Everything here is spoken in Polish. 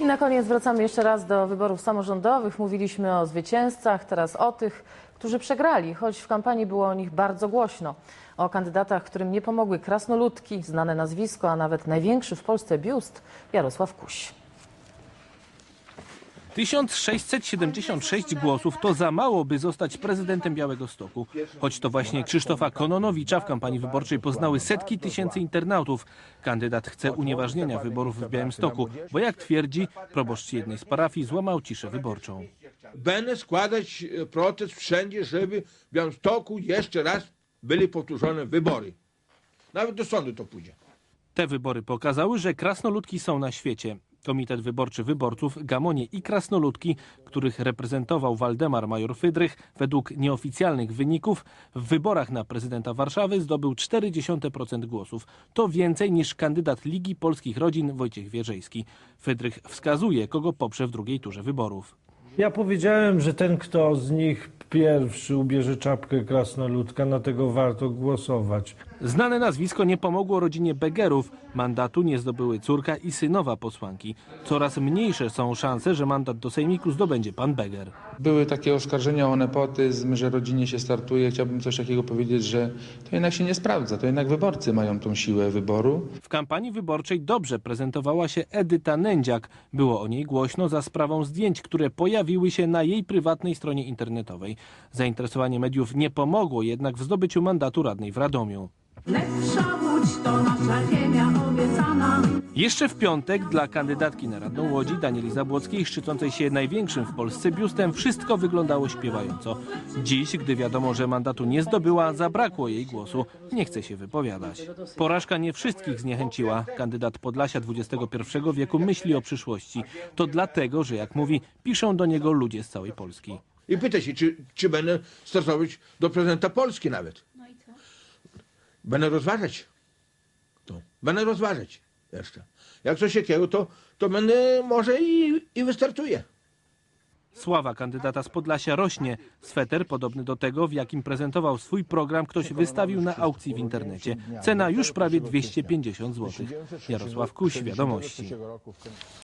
I na koniec wracamy jeszcze raz do wyborów samorządowych. Mówiliśmy o zwycięzcach, teraz o tych, którzy przegrali, choć w kampanii było o nich bardzo głośno. O kandydatach, którym nie pomogły krasnoludki, znane nazwisko, a nawet największy w Polsce biust Jarosław Kuś. 1676 głosów to za mało, by zostać prezydentem Białegostoku. Choć to właśnie Krzysztofa Kononowicza w kampanii wyborczej poznały setki tysięcy internautów. Kandydat chce unieważnienia wyborów w Białymstoku, bo jak twierdzi, proboszcz jednej z parafii złamał ciszę wyborczą. Będę składać e, protest wszędzie, żeby w Białymstoku jeszcze raz byli powtórzone wybory. Nawet do sądu to pójdzie. Te wybory pokazały, że krasnoludki są na świecie. Komitet Wyborczy Wyborców, Gamonie i Krasnoludki, których reprezentował Waldemar Major Fydrych, według nieoficjalnych wyników w wyborach na prezydenta Warszawy zdobył 0,4% głosów. To więcej niż kandydat Ligi Polskich Rodzin Wojciech Wierzejski. Fydrych wskazuje, kogo poprze w drugiej turze wyborów. Ja powiedziałem, że ten, kto z nich pierwszy ubierze czapkę krasnoludka, na tego warto głosować. Znane nazwisko nie pomogło rodzinie Begerów. Mandatu nie zdobyły córka i synowa posłanki. Coraz mniejsze są szanse, że mandat do sejmiku zdobędzie pan Beger. Były takie oskarżenia o nepotyzm, że rodzinie się startuje. Chciałbym coś takiego powiedzieć, że to jednak się nie sprawdza. To jednak wyborcy mają tą siłę wyboru. W kampanii wyborczej dobrze prezentowała się Edyta Nędziak. Było o niej głośno za sprawą zdjęć, które pojawiły się na jej prywatnej stronie internetowej. Zainteresowanie mediów nie pomogło jednak w zdobyciu mandatu radnej w Radomiu. Lepsza łódź to nasza ziemia obiecana. Jeszcze w piątek dla kandydatki na radną Łodzi Danieli Zabłockiej, szczycącej się największym w Polsce biustem, wszystko wyglądało śpiewająco. Dziś, gdy wiadomo, że mandatu nie zdobyła, zabrakło jej głosu. Nie chce się wypowiadać. Porażka nie wszystkich zniechęciła. Kandydat Podlasia XXI wieku myśli o przyszłości. To dlatego, że jak mówi, piszą do niego ludzie z całej Polski. I pyta się, czy, czy będę startować do prezydenta Polski nawet. Będę rozważać. To. Będę rozważać jeszcze. Jak coś takiego, to, to będę może i, i wystartuję. Sława kandydata z Podlasia rośnie. Sweter, podobny do tego, w jakim prezentował swój program, ktoś wystawił na aukcji w internecie. Cena już prawie 250 zł. Jarosław Kuś, Wiadomości.